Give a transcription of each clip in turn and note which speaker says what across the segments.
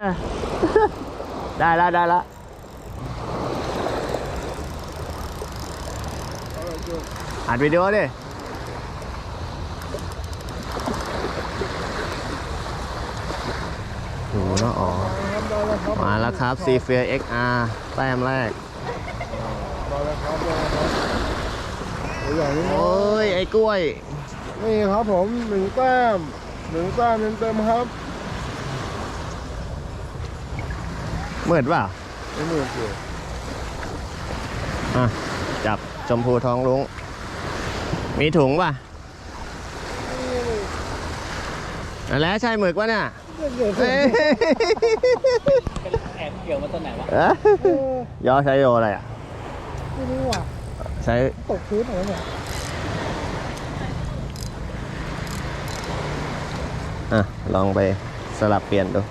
Speaker 1: ได้แล้วได้แล้วอัดวิดีโอดิโหเนาะอ๋อ มาแล้วครับ c ีเฟีย XR แต้มแรก
Speaker 2: มาแล้วครับมาแล้วครับตัวอย่างนี้นะ
Speaker 1: โอ้ย ไอ้กล้วย
Speaker 2: นี่ครับผมหนึ่งแต้มหนึ่งแต้มเต็มๆครับ
Speaker 1: มืดเปล่า
Speaker 2: ไม่เหมือนเดิม
Speaker 1: อะ จับชมพูทองลุง มีถุงป่ะแล้วใช่หมึกวะเนี่ยเอ้ย
Speaker 3: แอบเกี่ยวมาตอนไหนวะ
Speaker 1: เอ้ยยอใช้โยอะไรอะ
Speaker 2: ไม่รู้อะ
Speaker 1: ใช้
Speaker 2: ตกพื้นอะไรเนี่ย
Speaker 1: อะ ลองไปสลับเปลี่ยนดูเนี่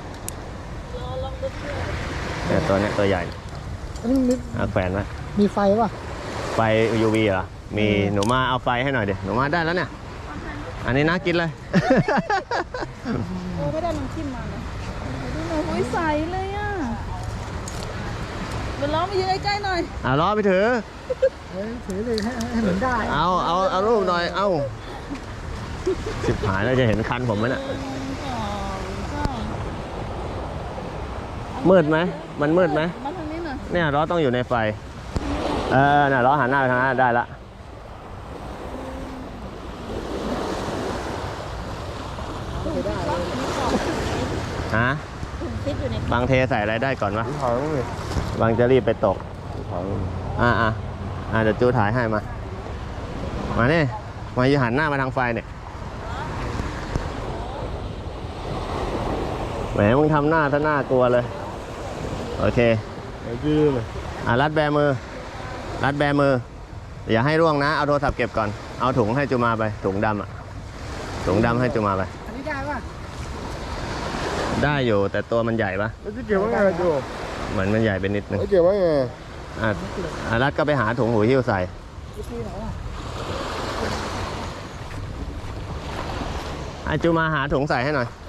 Speaker 1: ยตัวเนี้ยตัวใหญ่
Speaker 2: อันนี้มี
Speaker 1: อะแขวนไว้
Speaker 2: มีไฟป่ะ
Speaker 1: ไฟ UV เหรอ มีหนูมาเอาไฟให้หน่อยเดี๋ยวหนูมาได้แล้วเนี่ย อันนี้น่ากินเลย
Speaker 4: โอ้ไม่ได้น้ำจิ้มมาเลยดูหน่อยโอ้ยใสเลยอะเดี๋ยวล้อมายืนใกล้ๆหน่อย
Speaker 1: เอาล้อไปถือ
Speaker 2: เฮ้ยถือเลยให้ให้เหมือนได้
Speaker 1: เอา เอา เอารูปหน่อย เอา สิบหายแล้วจะเห็นคันผมไหมน่ะ
Speaker 4: หนึ่งสองสาม
Speaker 1: มืดไหมมันมืดไหม
Speaker 4: มาทางนี้หน่อย
Speaker 1: เนี่ยล้อต้องอยู่ในไฟ เออน่ะล้อหันหน้าไปทางนั้นได้ละฮะ
Speaker 4: ถุงซิปอยู่ใน
Speaker 1: บางเทใส่อะไรได้ก่อนวะ
Speaker 2: ถังเลย
Speaker 1: บางจะรีบไปตก
Speaker 2: ถัง
Speaker 1: อ่าอ่าอ่าเดี๋ยวจูถ่ายให้มา มาเนี่ยมาอยู่หันหน้ามาทางไฟเนี่ยแหมมึงทำหน้าซะหน้ากลัวเลย โอเค
Speaker 2: ไอ้ดื้อเลย
Speaker 1: อะรัดแบมือ รัดแบมือ อย่าให้ร่วงนะ เอาโทรศัพท์เก็บก่อน เอาถุงให้จูมาไป ถุงดำอะ ถุงดำให้จูมาไป
Speaker 2: อันนี้ได้ป่ะ
Speaker 1: ได้อยู่แต่ตัวมันใหญ่ปะ
Speaker 2: แล้วจะเก็บไว้ไงจู
Speaker 1: เหมือนมันใหญ่ไปนิดนึง
Speaker 2: แล้วเก็บไว้ไง
Speaker 1: อะอะรัดก็ไปหาถุงหูหิ้วใส่ไอะจูมาหาถุงใส่ให้หน่อย
Speaker 2: ถ